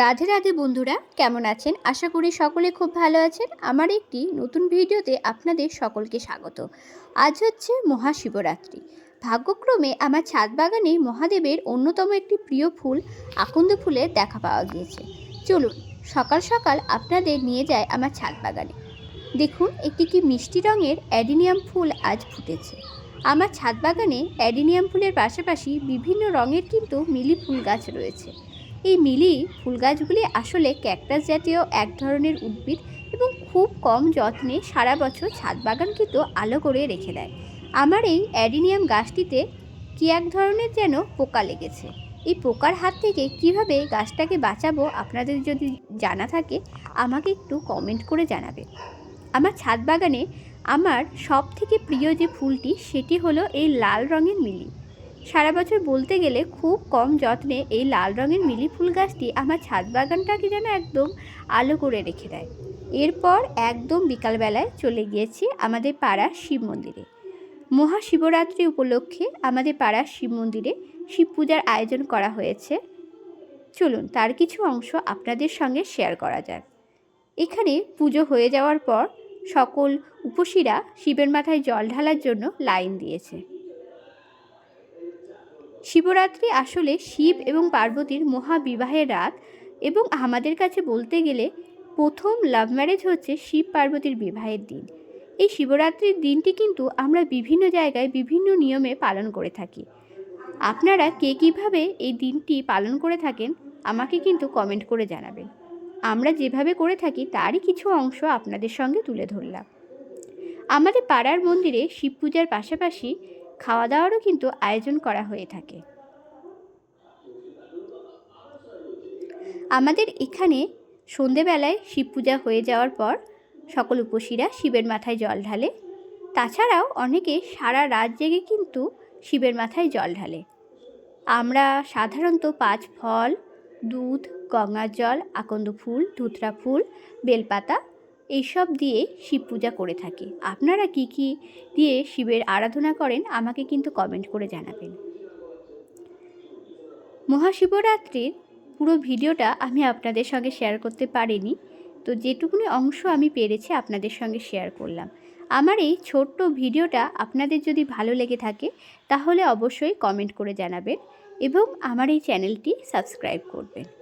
রাধে রাধে বন্ধুরা, কেমন আছেন? আশা করি সকলে খুব ভালো আছেন। আমার একটি নতুন ভিডিওতে আপনাদের সকলকে স্বাগত। আজ হচ্ছে মহাশিবরাত্রি। ভাগ্যক্রমে আমার ছাদ বাগানে মহাদেবের অন্যতম একটি প্রিয় ফুল আকন্দ ফুলের দেখা পাওয়া গিয়েছে। চলুন, সকাল সকাল আপনাদের নিয়ে যায় আমার ছাদ বাগানে। দেখুন, একটি কি মিষ্টি রঙের অ্যাডিনিয়াম ফুল আজ ফুটেছে। আমার ছাদ বাগানে অ্যাডিনিয়াম ফুলের পাশাপাশি বিভিন্ন রঙের কিন্তু মিলি ফুল গাছ রয়েছে। এই মিলি ফুল গাছগুলি আসলে ক্যাকটাস জাতীয় এক ধরনের উদ্ভিদ এবং খুব কম যত্নে সারা বছর ছাদ বাগান কিন্তু আলো করে রেখে দেয়। আমার এই অ্যাডিনিয়াম গাছটিতে কি এক ধরনের যেন পোকা লেগেছে? এই পোকার হাত থেকে কীভাবে গাছটাকে বাঁচাবো আপনাদের যদি জানা থাকে, আমাকে একটু কমেন্ট করে জানাবে আমার ছাদ বাগানে আমার সব থেকে প্রিয় যে ফুলটি, সেটি হলো এই লাল রঙের মিলি। সারা বছর বলতে গেলে খুব কম যত্নে এই লাল রঙের মিলি ফুল গাছটি আমার ছাদ বাগানটাকে যেন একদম আলো করে রেখে দেয়। এরপর একদম বিকালবেলায় চলে গিয়েছি আমাদের পাড়ার শিব মন্দিরে। মহাশিবরাত্রি উপলক্ষে আমাদের পাড়ার শিব মন্দিরে শিব পূজার আয়োজন করা হয়েছে। চলুন, তার কিছু অংশ আপনাদের সঙ্গে শেয়ার করা যাক। এখানে পুজো হয়ে যাওয়ার পর সকল উপসীরা শিবের মাথায় জল ঢালার জন্য লাইন দিয়েছে। শিবরাত্রি আসলে শিব এবং পার্বতীর মহাবিবাহের রাত এবং আমাদের কাছে বলতে গেলে প্রথম লাভ ম্যারেজ হচ্ছে শিব পার্বতীর বিবাহের দিন। এই শিবরাত্রির দিনটি কিন্তু আমরা বিভিন্ন জায়গায় বিভিন্ন নিয়মে পালন করে থাকি। আপনারা কে কীভাবে এই দিনটি পালন করে থাকেন আমাকে কিন্তু কমেন্ট করে জানাবেন। আমরা যেভাবে করে থাকি তারই কিছু অংশ আপনাদের সঙ্গে তুলে ধরলাম। আমাদের পাড়ার মন্দিরে শিব পূজার পাশাপাশি খাওয়া দাওয়ারও কিন্তু আয়োজন করা হয়ে থাকে। আমাদের এখানে সন্ধেবেলায় শিব পূজা হয়ে যাওয়ার পর সকল উপসীরা শিবের মাথায় জল ঢালে, তাছাড়াও অনেকে সারা রাত জেগে কিন্তু শিবের মাথায় জল ঢালে। আমরা সাধারণত পাঁচ ফল, দুধ, গঙ্গার জল, আকন্দ ফুল, ধুতরা ফুল, বেলপাতা এইসব দিয়ে শিব পূজা করে থাকি। আপনারা কি কি দিয়ে শিবের আরাধনা করেন, আমাকে কিন্তু কমেন্ট করে জানাবেন। মহাশিবরাত্রির পুরো ভিডিওটা আমি আপনাদের সঙ্গে শেয়ার করতে পারিনি, তো যেটুকুনি অংশ আমি পেরেছি আপনাদের সঙ্গে শেয়ার করলাম। আমার এই ছোট্ট ভিডিওটা আপনাদের যদি ভালো লেগে থাকে, তাহলে অবশ্যই কমেন্ট করে জানাবেন এবং আমার এই চ্যানেলটি সাবস্ক্রাইব করবেন।